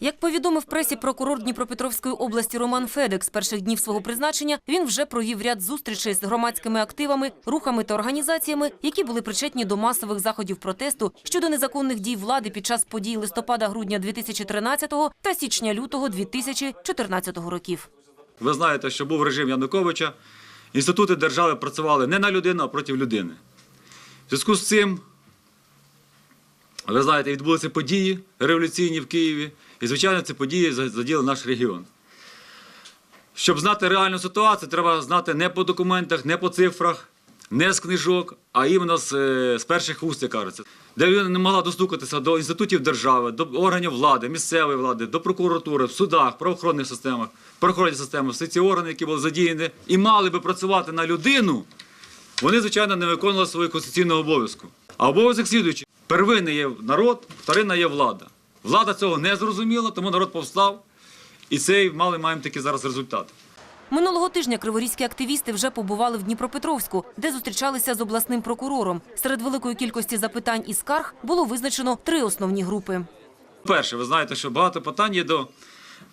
Як повідомив пресі прокурор Дніпропетровської області Роман Федек, з перших днів свого призначення він вже провів ряд зустрічей з громадськими активами, рухами та організаціями, які були причетні до масових заходів протесту щодо незаконних дій влади під час подій листопада-грудня 2013 та січня-лютого 2014 років. Ви знаєте, що був режим Януковича. Інститути держави працювали не на людину, а проти людини. В зв'язку з цим, ви знаєте, відбулися події революційні в Києві, і, звичайно, ці події заділи наш регіон. Щоб знати реальну ситуацію, треба знати не по документах, не по цифрах, не з книжок, а іменно з, е, з перших уст, як кажеться, де людина не могла достукатися до інститутів держави, до органів влади, місцевої влади, до прокуратури, в судах, правоохоронних системах, правоохоронних системах, всі ці органи, які були задіяні і мали би працювати на людину, вони, звичайно, не виконували свого конституційного обов'язку. А обов'язок слідуючий: первинний є народ, вторинна є влада. Влада цього не зрозуміла, тому народ повстав. І цей мали маємо такий зараз результат. Минулого тижня криворізькі активісти вже побували в Дніпропетровську, де зустрічалися з обласним прокурором. Серед великої кількості запитань і скарг було визначено три основні групи. Перше, ви знаєте, що багато питань є до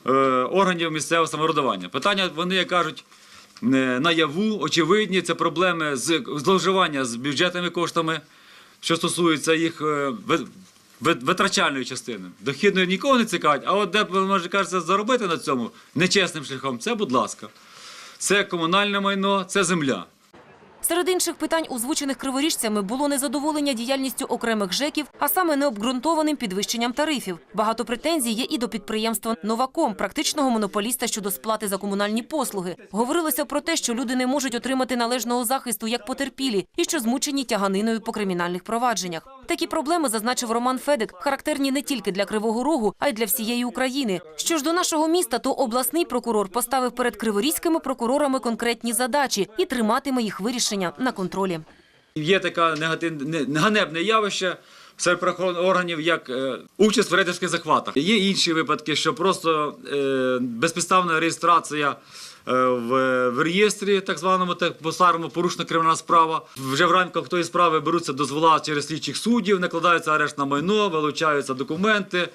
е, органів місцевого самоврядування. Питання, вони як кажуть, не наяву, очевидні, це проблеми з зловживання з бюджетними коштами, що стосується їх е, ви- ви- витрачальної частини. Дохідної нікого не цікавить, а от де може кажеться заробити на цьому нечесним шляхом, це будь ласка. Це комунальне майно, це земля. Серед інших питань, озвучених криворіжцями, було незадоволення діяльністю окремих ЖЕКів, а саме необґрунтованим підвищенням тарифів. Багато претензій є і до підприємства «Новаком», практичного монополіста щодо сплати за комунальні послуги. Говорилося про те, що люди не можуть отримати належного захисту як потерпілі і що змучені тяганиною по кримінальних провадженнях. Такі проблеми, зазначив Роман Федик, характерні не тільки для Кривого Рогу, а й для всієї України. Що ж до нашого міста, то обласний прокурор поставив перед криворізькими прокурорами конкретні задачі і триматиме їх вирішення на контролі. Є таке негативне ганебне явище серед правоохоронних органів, як е, участь в рейдерських захватах. Є інші випадки, що просто е, безпідставна реєстрація е, в, реєстрі, так званому, так по-старому порушена кримінальна справа. Вже в рамках тої справи беруться дозвола через слідчих суддів, накладається арешт на майно, вилучаються документи.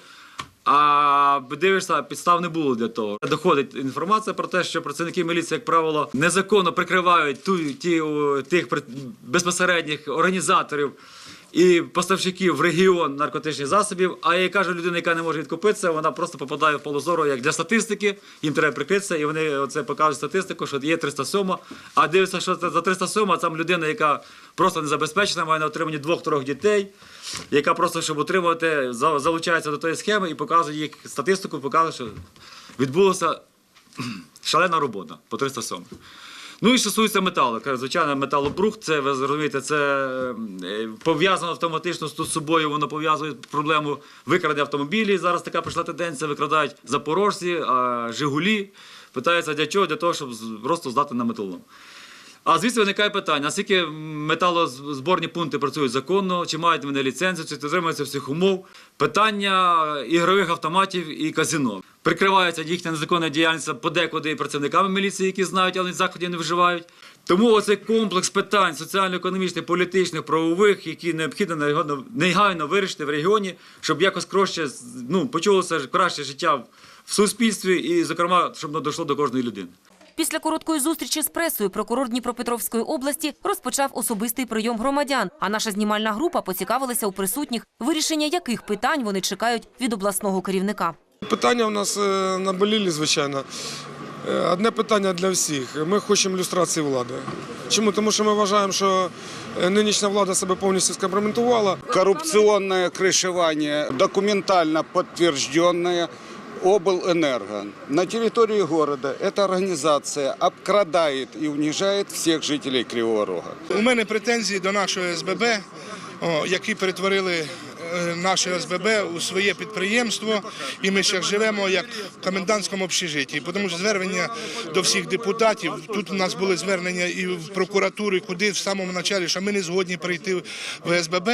А дивишся, підстав не було для того. Доходить інформація про те, що працівники міліції, як правило, незаконно прикривають ту, ті, тих безпосередніх організаторів і поставщиків в регіон наркотичних засобів. А як каже людина, яка не може відкупитися, вона просто попадає в поле зору як для статистики. Їм треба прикритися, і вони оце покажуть статистику, що є 307, а дивиться, що це за 307, а там людина, яка просто не забезпечена, має на отриманні двох-трьох дітей, яка просто, щоб отримувати, залучається до тої схеми і показує їх статистику, показує, що відбулася шалена робота по 307. Ну і стосується металу. Звичайно, металобрухт, це ви розумієте, це е, пов'язано автоматично з собою. Воно пов'язує проблему викрадення автомобілів. Зараз така прийшла тенденція, викрадають запорожці, а Жигулі. Питаються для чого? Для того, щоб просто здати на металолом. А звідси виникає питання: наскільки металозборні пункти працюють законно, чи мають вони ліцензію, чи дотримуються всіх умов. Питання ігрових автоматів і казино. Прикривається їхня незаконна діяльність подекуди і працівниками міліції, які знають, але заходів не вживають. Тому оцей комплекс питань соціально-економічних, політичних, правових, які необхідно негайно, вирішити в регіоні, щоб якось краще ну, почулося краще життя в суспільстві і, зокрема, щоб воно дійшло до кожної людини. Після короткої зустрічі з пресою прокурор Дніпропетровської області розпочав особистий прийом громадян. А наша знімальна група поцікавилася у присутніх, вирішення яких питань вони чекають від обласного керівника. Питання у нас е, наболілі, звичайно. Е, Одне питання для всіх. Ми хочемо люстрації влади. Чому? Тому що ми вважаємо, що е, нинішня влада себе повністю скомпрометувала. Коррупционное крышевание, документально подтвержденное облэнерго. На территории города эта организация обкрадает и унижает всех жителей Кривого Рога. У мене претензії до нашого СББ, о, які перетворили е, наше СББ у своє підприємство, і ми ще живемо як в комендантському общежитті. Тому що звернення до всіх депутатів. Тут у нас були звернення і в прокуратуру, і куди в самому началі, що ми не згодні прийти в СББ,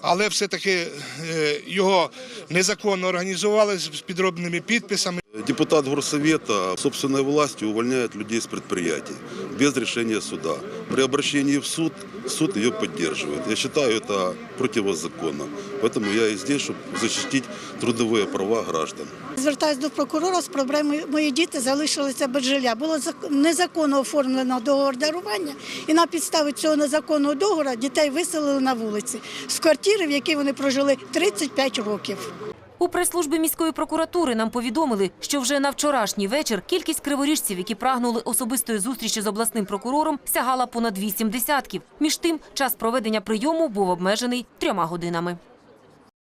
але все-таки е, його незаконно організували з підробними підписами. Депутат горсовета собственной властью увольняет людей с предприятий без решения суда. При обращении в суд, суд ее поддерживает. Я считаю это противозаконно. Поэтому я и здесь, чтобы защитить трудовые права граждан. Звертаюсь до прокурора з проблемою. Мої діти залишилися без жилья. Було зак- незаконно оформлено договор дарування, і на підставі цього незаконного договору дітей виселили на вулиці з квартири, в якій вони прожили 35 років. У прес-службі міської прокуратури нам повідомили, що вже на вчорашній вечір кількість криворіжців, які прагнули особистої зустрічі з обласним прокурором, сягала понад вісім десятків. Між тим, час проведення прийому був обмежений трьома годинами.